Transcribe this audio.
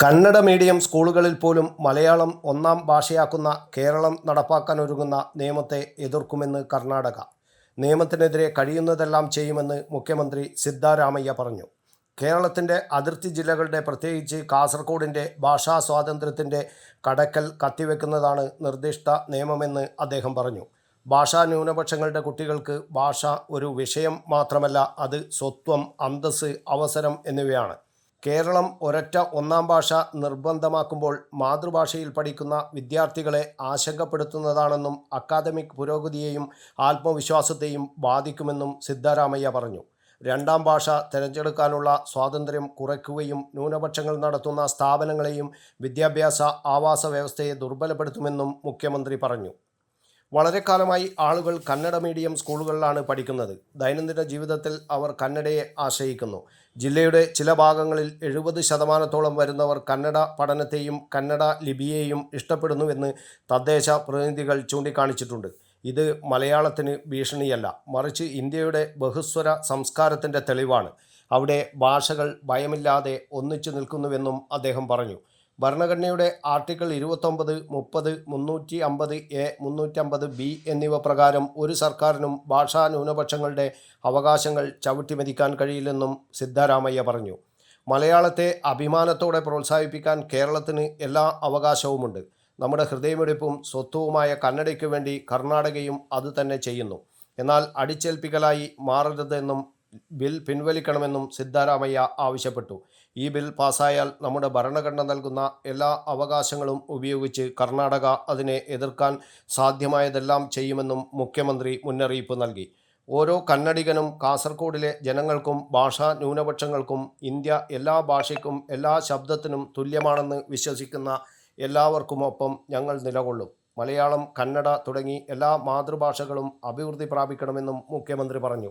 Kannada medium സ്കൂളുകളിൽ പോലും മലയാളം ഒന്നാം ഭാഷയാക്കുന്ന കേരളം നടപ്പാക്കാൻ ഒരുങ്ങുന്ന നിയമത്തെ എതിർക്കുമെന്ന് കർണാടക. നിയമത്തിനെതിരെ കഴിയുന്നതെല്ലാം ചെയ്യുമെന്ന് മുഖ്യമന്ത്രി സിദ്ധാരാമയ്യ പറഞ്ഞു. കേരളത്തിന്റെ അതിർത്തി ജില്ലകളുടെ പ്രത്യേകിച്ച് കാസർഗോഡിന്റെ ഭാഷാ സ്വാതന്ത്ര്യത്തിന്റെ കടക്കൽ കത്തിവെക്കുന്നതാണ് നിർദ്ദിഷ്ട നിയമമെന്ന് അദ്ദേഹം പറഞ്ഞു. ഭാഷാ ന്യൂനപക്ഷങ്ങളുടെ കുട്ടികൾക്ക് ഭാഷ ഒരു വിഷയം മാത്രമല്ല അത് സ്വത്വം അന്തസ് അവസരം എന്നിവയാണ്. കേരളം ഒരൊറ്റ ഒന്നാം ഭാഷ നിർബന്ധമാക്കുമ്പോൾ മാതൃഭാഷയിൽ പഠിക്കുന്ന വിദ്യാർത്ഥികളെ ആശങ്കപ്പെടുത്തുന്നതാണെന്നും അക്കാദമിക് പുരോഗതിയെയും ആത്മവിശ്വാസത്തെയും ബാധിക്കുമെന്നും സിദ്ധാരാമയ്യ പറഞ്ഞു. രണ്ടാം ഭാഷ തിരഞ്ഞെടുക്കാനുള്ള സ്വാതന്ത്ര്യം കുറയ്ക്കുകയും ന്യൂനപക്ഷങ്ങൾ നടത്തുന്ന സ്ഥാപനങ്ങളെയും വിദ്യാഭ്യാസ ആവാസ വ്യവസ്ഥയെ ദുർബലപ്പെടുത്തുമെന്നും മുഖ്യമന്ത്രി പറഞ്ഞു. വളരെ കാലമായി ആളുകൾ കന്നഡ മീഡിയം സ്കൂളുകളിലാണ് പഠിക്കുന്നത്. ദൈനംദിന ജീവിതത്തിൽ അവർ കന്നഡയെ ആശ്രയിക്കുന്നു. ജില്ലയുടെ ചില ഭാഗങ്ങളിൽ എഴുപത് ശതമാനത്തോളം വരുന്നവർ കന്നഡ പഠനത്തെയും കന്നഡ ലിപിയെയും ഇഷ്ടപ്പെടുന്നുവെന്ന് തദ്ദേശ പ്രതിനിധികൾ ചൂണ്ടിക്കാണിച്ചിട്ടുണ്ട്. ഇത് മലയാളത്തിന് ഭീഷണിയല്ല. മറിച്ച് ഇന്ത്യയുടെ ബഹുസ്വര സംസ്കാരത്തിന്റെ തെളിവാണ്. അവിടെ ഭാഷകൾ ഭയമില്ലാതെ ഒന്നിച്ചു നിൽക്കുന്നുവെന്നും അദ്ദേഹം പറഞ്ഞു. ഭരണഘടനയുടെ ആർട്ടിക്കിൾ ഇരുപത്തൊമ്പത് മുപ്പത് മുന്നൂറ്റി അമ്പത് എ മുന്നൂറ്റമ്പത് ബി എന്നിവ പ്രകാരം ഒരു സർക്കാരിനും ഭാഷാ ന്യൂനപക്ഷങ്ങളുടെ അവകാശങ്ങൾ ചവിട്ടിമെതിക്കാൻ കഴിയില്ലെന്നും സിദ്ധാരാമയ്യ പറഞ്ഞു. മലയാളത്തെ അഭിമാനത്തോടെ പ്രോത്സാഹിപ്പിക്കാൻ കേരളത്തിന് എല്ലാ അവകാശവുമുണ്ട്. നമ്മുടെ ഹൃദയമെടുപ്പും സ്വത്വവുമായ കന്നഡയ്ക്ക് വേണ്ടി കർണാടകയും അതുതന്നെ ചെയ്യുന്നു. എന്നാൽ അടിച്ചേൽപ്പിക്കലായി മാറരുതെന്നും ബിൽ പിൻവലിക്കണമെന്നും സിദ്ധാരാമയ്യ ആവശ്യപ്പെട്ടു. ഈ ബിൽ പാസായാൽ നമ്മുടെ ഭരണഘടന നൽകുന്ന എല്ലാ അവകാശങ്ങളും ഉപയോഗിച്ച് കർണാടക അതിനെ എതിർക്കാൻ സാധ്യമായതെല്ലാം ചെയ്യുമെന്നും മുഖ്യമന്ത്രി മുന്നറിയിപ്പ് നൽകി. ഓരോ കന്നഡികനും കാസർഗോഡിലെ ജനങ്ങൾക്കും ഭാഷാ ന്യൂനപക്ഷങ്ങൾക്കും ഇന്ത്യ എല്ലാ ഭാഷയ്ക്കും എല്ലാ ശബ്ദത്തിനും തുല്യമാണെന്ന് വിശ്വസിക്കുന്ന എല്ലാവർക്കുമൊപ്പം ഞങ്ങൾ നിലകൊള്ളും. മലയാളം കന്നഡ തുടങ്ങി എല്ലാ മാതൃഭാഷകളും അഭിവൃദ്ധി പ്രാപിക്കണമെന്നും മുഖ്യമന്ത്രി പറഞ്ഞു.